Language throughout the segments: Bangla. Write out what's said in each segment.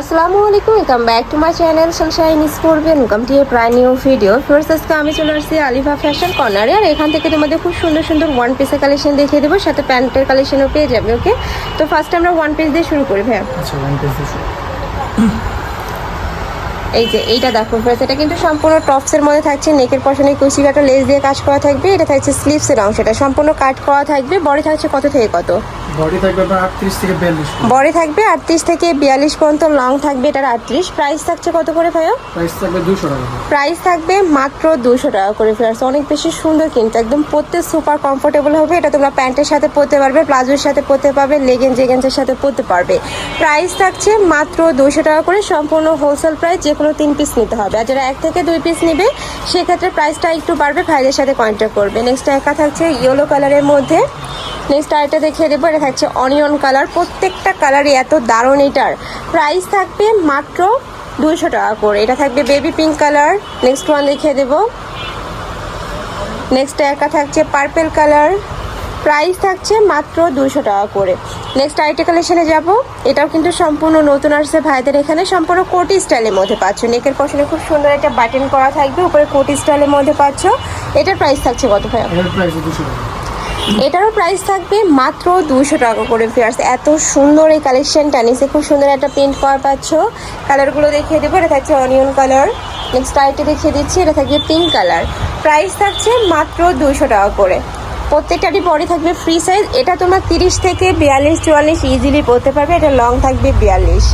আসসালামু আলাইকুম welcome back to my channel sunshine sport welcome to a প্রায় নিউ ভিডিও ফার্স্ট আজকে আমি চলে আসছি আলিফা ফ্যাশন কর্নারে আর এখান থেকে তোমাদের খুব সুন্দর সুন্দর ওয়ান পিসের কালেকশন দেখিয়ে দেবো, সাথে প্যান্টের কালেকশনও পেয়ে যাবে ওকে তো ফার্স্ট আমরা ওয়ান পিস দিয়ে শুরু করি, ভাইয়া। আচ্ছা ওয়ান পিস দিচ্ছি এই যে এইটা দেখো ফ্রেন্ডস এটা কিন্তু সম্পূর্ণ টপসের মধ্যে থাকছে নেকের পশনে কুচি কাটা লেস দিয়ে কাজ করা থাকবে এটা থাকছে স্লিভসের অংশটা সম্পূর্ণ কাট করা থাকবে বডি থাকছে কত থেকে কত? বডি থাকবে আপনার আটত্রিশ থেকে বিয়াল্লিশ বডি থাকবে আটত্রিশ থেকে বিয়াল্লিশ পর্যন্ত লং থাকবে এটার আটত্রিশ প্রাইস থাকছে কত করে ভাইয়া? প্রাইস থাকবে দুশো টাকা প্রাইস থাকবে মাত্র দুশো টাকা করে ফেয়ার্স অনেক বেশি সুন্দর কিন্তু একদম পরতে সুপার কমফোর্টেবল হবে এটা তোমরা প্যান্টের সাথে পরতে পারবে প্লাজোর সাথে পরতে পারবে লেগেন্স জেগেন্সের সাথে পরতে পারবে। প্রাইস থাকছে মাত্র দুশো টাকা করে সম্পূর্ণ হোলসেল প্রাইস যে কোনো তিন পিস নিতে হবে। আর যারা এক থেকে দুই পিস নেবে, সেক্ষেত্রে প্রাইসটা একটু বাড়বে ভাইদের সাথে কন্ট্যাক্ট করবে। নেক্সট একা থাকছে ইয়েলো কালারের মধ্যে। নেক্সট আরেকটা দেখিয়ে দেবো, এটা থাকছে অনিয়ন কালার প্রত্যেকটা কালারই এত দারুণ এটার। প্রাইস থাকবে মাত্র দুশো টাকা করে। এটা থাকবে baby pink colour next one দেখিয়ে দেবো। নেক্সট একা থাকছে পার্পেল কালার প্রাইস থাকছে মাত্র দুশো টাকা করে। নেক্সট আইটে কালেকশনে যাব। এটাও কিন্তু সম্পূর্ণ নতুন আসছে ভাইদের এখানে সম্পূর্ণ কোটি স্টাইলের মধ্যে পাচ্ছ। নেকের পশনে খুব সুন্দর একটা বাটন করা থাকবে উপরে কোটি স্টাইলের মধ্যে পাচ্ছ। এটার প্রাইস থাকছে কত ভাই এটারও প্রাইস থাকবে মাত্র দুশো টাকা করে ফিয়ার্স এত সুন্দর এই কালেকশনটা নিচে খুব সুন্দর একটা প্রিন্ট করা পাচ্ছ। কালারগুলো দেখিয়ে দেবো। এটা থাকছে অনিয়ন কালার নেক্সট আরেকটা দেখিয়ে দিচ্ছি। এটা থাকবে পিঙ্ক কালার প্রাইস থাকছে মাত্র দুশো টাকা করে। প্রত্যেকটারই পরে থাকবে ফ্রি সাইজ এটা তোমার তিরিশ থেকে বিয়াল্লিশ, চুয়াল্লিশ ইজিলি পরতে পারবে। এটা লং থাকবে বিয়াল্লিশ।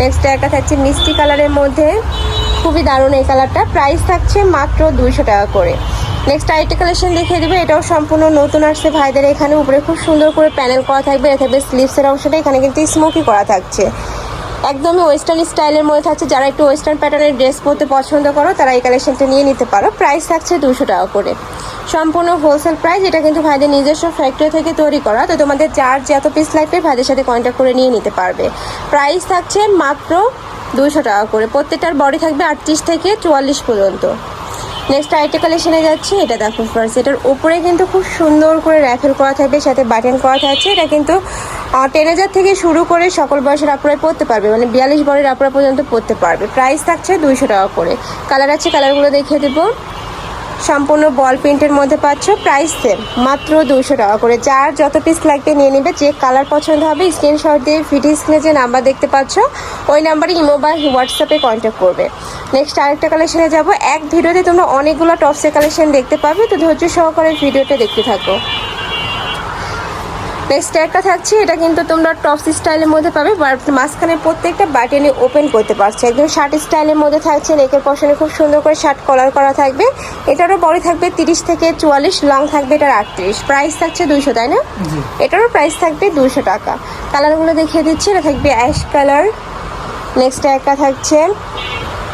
নেক্সট একটা থাকছে মিষ্টি কালারের মধ্যে। খুবই দারুণ এই কালারটা প্রাইস থাকছে মাত্র দুইশো টাকা করে। নেক্সট আইটি কালেকশন দেখিয়ে দেবে। এটাও সম্পূর্ণ নতুন আসছে ভাইদের এখানে। উপরে খুব সুন্দর করে প্যানেল করা থাকবে। এটা থাকবে স্লিভসের অংশটা। এখানে কিন্তু স্মোকি করা থাকছে। একদমই ওয়েস্টার্ন স্টাইলের মধ্যে থাকছে। যারা একটু ওয়েস্টার্ন প্যাটার্নের ড্রেস পরতে পছন্দ করো, তারা এই কালেকশনটা নিয়ে নিতে পারো। প্রাইস থাকছে দুশো টাকা করে। সম্পূর্ণ হোলসেল প্রাইস এটা কিন্তু ভাইদের নিজস্ব ফ্যাক্টরি থেকে তৈরি করা। তো তোমাদের যার যত পিস লাগবে, ভাইদের সাথে কন্ট্যাক্ট করে নিয়ে নিতে পারবে। প্রাইস থাকছে মাত্র দুশো টাকা করে। প্রত্যেকটার বডি থাকবে আটত্রিশ থেকে চুয়াল্লিশ পর্যন্ত। নেক্সট আইটে কালেকশনে যাচ্ছি, এটা দেখো ফার্স্ট এটার উপরে কিন্তু খুব সুন্দর করে র্যাফেল করা থাকবে, সাথে বাটন করা থাকছে, এটা কিন্তু টেন হাজার থেকে শুরু করে সকল বয়সের আপুরাই পরতে পারবে মানে বিয়াল্লিশ বরের আপুরা পর্যন্ত পড়তে পারবে। প্রাইস থাকছে দুইশো টাকা করে। কালার আছে কালারগুলো দেখিয়ে দেবো। সম্পূর্ণ বল প্রিন্টের মধ্যে পাচ্ছ প্রাইস সেম মাত্র দুশো টাকা করে। যার যত পিস লাগবে নিয়ে নেবে। যে কালার পছন্দ হবে স্ক্রিনশট দিয়ে ভিডিও স্ক্রিনে যে নাম্বার দেখতে পাচ্ছ, ওই নাম্বারে ইমো বা হোয়াটসঅ্যাপে কন্ট্যাক্ট করবে। নেক্সট আরেকটা কালেকশনে যাব। এক ভিডিওতে তোমরা অনেকগুলো টপসের কালেকশন দেখতে পাবে। তো ধৈর্য সহকারে ভিডিওটা দেখতে থাকো। নেক্সট একটা থাকছে এটা কিন্তু তোমরা টপস স্টাইলের মধ্যে পাবে মাঝখানে প্রত্যেকটা বাটনে ওপেন করতে পারছ। একদম শার্ট স্টাইলের মধ্যে থাকছে নেকের পশনে খুব সুন্দর করে শার্ট কলার করা থাকবে। এটারও বড় থাকবে তিরিশ থেকে চুয়াল্লিশ লং থাকবে এটার আটত্রিশ। প্রাইস থাকছে দুইশো তাই না? এটারও প্রাইস থাকবে দুশো টাকা। কালারগুলো দেখিয়ে দিচ্ছি এটা থাকবে অ্যাশ কালার নেক্সট একটা থাকছে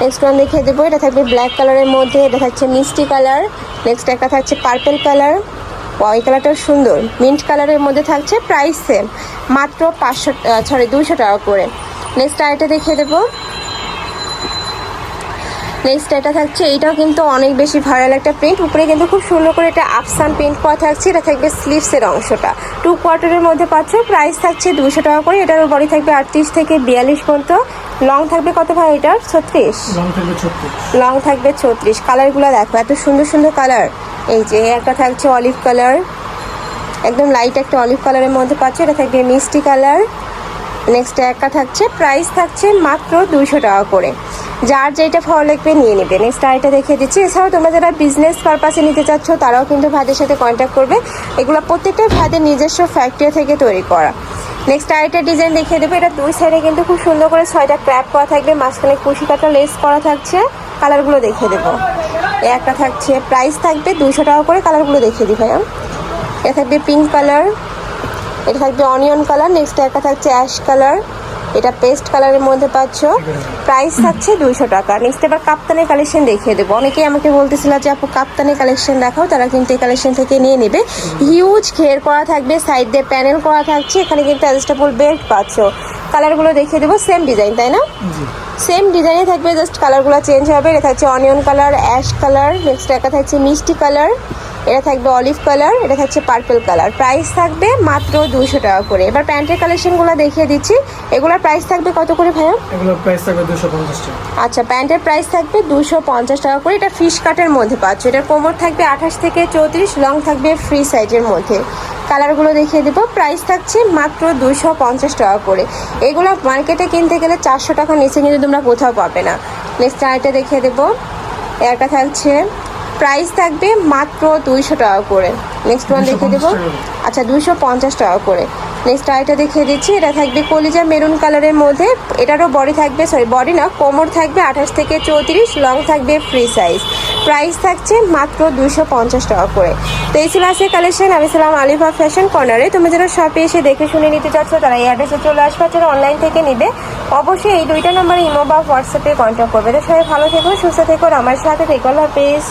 নেক্সট ওয়ান দেখিয়ে দেবো এটা থাকবে ব্ল্যাক কালারের মধ্যে এটা থাকছে মিষ্টি কালার নেক্সট একটা থাকছে পার্পেল কালার ওই কালারটাও সুন্দর। মিন্ট কালারের মধ্যে থাকছে প্রাইস সেম মাত্র পাঁচশো সরি দুশো টাকা করে। নেক্সট আরেকটা দেখিয়ে দেবো। নেক্সট এটা থাকছে এইটাও কিন্তু অনেক বেশি ভাইরাল একটা প্রিন্ট উপরে কিন্তু খুব সুন্দর করে এটা আফসান প্রিন্ট করা থাকছে। এটা থাকবে স্লিভসের অংশটা। টু কোয়ার্টারের মধ্যে পাচ্ছ প্রাইস থাকছে দুশো টাকা করে। এটার বডি থাকবে আটত্রিশ থেকে বিয়াল্লিশ পর্যন্ত। লং থাকবে কত ভাই এটার? ছত্রিশ? লং থাকবে ছত্রিশ। লং থাকবে ছত্রিশ। কালারগুলো দেখো এত সুন্দর সুন্দর কালার এই যে একটা থাকছে অলিভ কালার একদম লাইট একটা অলিভ কালারের মধ্যে পাচ্ছ, এটা থাকবে মিষ্টি কালার নেক্সট একটা থাকছে প্রাইস থাকছে মাত্র দুইশো টাকা করে। যার যেটা ভালো লাগবে নিয়ে নেবে। নেক্সট আরেকটা দেখিয়ে দিচ্ছি। এছাড়াও তোমরা যারা বিজনেস পারপাসে নিতে চাচ্ছ, তারাও কিন্তু ভাইদের সাথে কন্ট্যাক্ট করবে। এগুলো প্রত্যেকটাই ভাইদের নিজস্ব ফ্যাক্টরি থেকে তৈরি করা। নেক্সট আরেকটা ডিজাইন দেখিয়ে দেবো। এটা দুই সাইডে কিন্তু খুব সুন্দর করে ছয়টা ক্র্যাপ করা থাকবে। মাঝখানে কুশি কাটা লেস করা থাকছে। কালারগুলো দেখিয়ে দেবো। একটা থাকছে। প্রাইস থাকবে দুশো টাকা করে কালারগুলো দেখিয়ে দিই ভাইয়া। এটা থাকবে পিঙ্ক কালার এটা থাকবে অনিয়ন কালার নেক্সট একটা থাকছে অ্যাশ কালার এটা পেস্ট কালারের মধ্যে পাচ্ছ। প্রাইস থাকছে দুইশো টাকা। নেক্সট এবার কাপ্তানের কালেকশন দেখিয়ে দেবো। অনেকেই আমাকে বলতেছিল যে, আপু, কাপ্তানের কালেকশন দেখাও, তারা কিন্তু এই কালেকশন থেকে নিয়ে নেবে। হিউজ ঘের করা থাকবে সাইড দিয়ে প্যানেল করা থাকছে, এখানে কিন্তু অ্যাডজাস্টেবল বেল্ট পাচ্ছ। কালারগুলো দেখিয়ে দেবো। সেম ডিজাইন তাই না? সেম ডিজাইনে থাকবে জাস্ট কালারগুলো চেঞ্জ হবে। এটা থাকছে onion colour ash colour next একটা থাকছে মিষ্টি কালার এটা থাকবে অলিভ কালার এটা থাকছে পার্পল কালার। প্রাইস থাকবে মাত্র দুশো টাকা করে। এবার প্যান্টের কালেকশনগুলো দেখিয়ে দিচ্ছি। এগুলোর প্রাইস থাকবে কত করে ভাইয়া? এগুলোর প্রাইস থাকবে দুশো পঞ্চাশ টাকা। আচ্ছা প্যান্টের প্রাইস থাকবে দুশো পঞ্চাশ টাকা করে। এটা ফিশ কাটের মধ্যে পাচ্ছ। এটার কোমর থাকবে আঠাশ থেকে চৌত্রিশ লং থাকবে ফ্রি সাইজের মধ্যে। কালারগুলো দেখিয়ে দেবো। প্রাইস থাকছে মাত্র দুশো পঞ্চাশ টাকা করে। এগুলো মার্কেটে কিনতে গেলে চারশো টাকা নিচে কিন্তু তোমরা কোথাও পাবে না। নেক্সট আরেকটা দেখিয়ে দেবো। একটা থাকছে প্রাইস থাকবে মাত্র দুইশো টাকা করে। নেক্সট ওয়ান দেখিয়ে দেবো। 250 টাকা। করে। আচ্ছা দুশো পঞ্চাশ টাকা করে। নেক্সট আরেকটা দেখিয়ে দিচ্ছি। এটা থাকবে কলিজা মেরুন কালারের মধ্যে। এটারও বডি থাকবে সরি বডি না কোমর থাকবে আঠাশ থেকে চৌত্রিশ লং থাকবে ফ্রি সাইজ প্রাইস থাকছে মাত্র দুশো পঞ্চাশ টাকা করে। তো এই ছিল আজকের কালেকশন আমি ছিলাম আলিফা ফ্যাশন কর্নারে তুমি যারা শপে এসে দেখে শুনে নিতে চাচ্ছ তারা এই অ্যাড্রেসে চলে আসবে। যারা অনলাইন থেকে নিবে অবশ্যই এই দুইটা নম্বরে ইমো বা হোয়াটসঅ্যাপে কন্ট্যাক্ট করবে। তো সবাই ভালো থেকো সুস্থ থেকো আমার সাথে থেকো। হাফিজ।